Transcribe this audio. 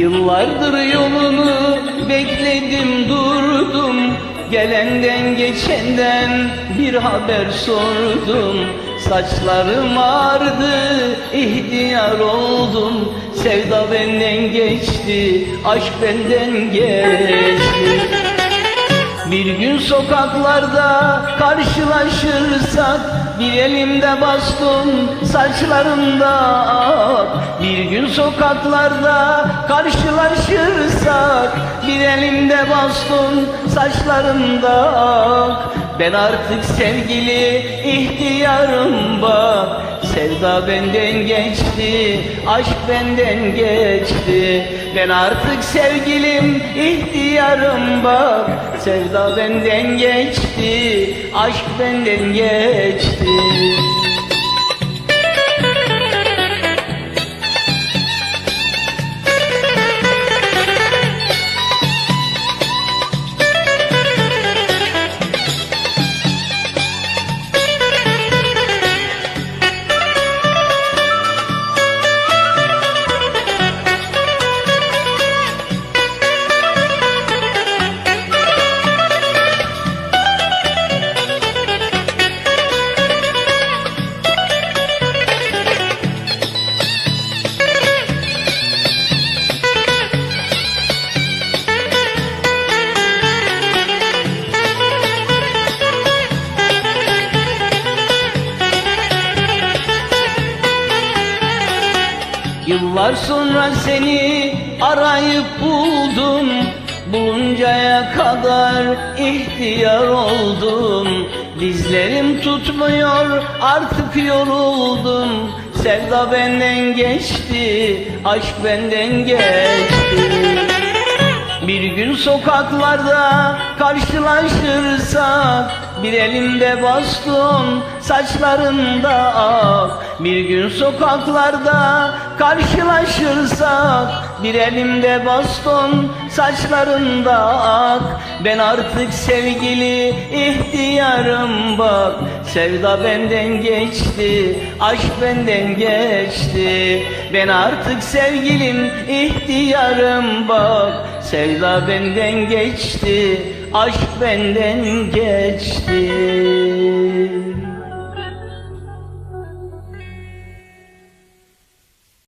Yıllardır yolunu bekledim durdum. Gelenden geçenden bir haber sordum. Saçlarım ağrıdı ihtiyar oldum. Sevda benden geçti aşk benden geçti. Bir gün sokaklarda karşılaşırsak Bir elimde baston saçlarımda ak Bir gün sokaklarda karşılaşırsak. Bir elimde baston saçlarımda ak Ben artık sevgili ihtiyarım bak. Sevda benden geçti, aşk benden geçti. Ben artık sevgilim, ihtiyarım bak. Sevda benden geçti, aşk benden geçti Música Yıllar sonra seni arayıp buldum. Buluncaya kadar ihtiyar oldum. Dizlerim tutmuyor artık yoruldum. Sevda benden geçti, aşk benden geçti. Bir gün sokaklarda karşılaşırsak Bir elimde baston saçlarımda ak Bir gün sokaklarda karşılaşırsak Bir elimde baston saçlarımda ak. Ben artık sevgili ihtiyarım bak. Sevda benden geçti, aşk benden geçti. Ben artık sevgilim ihtiyarım bak. Sevda benden geçti, aşk benden geçti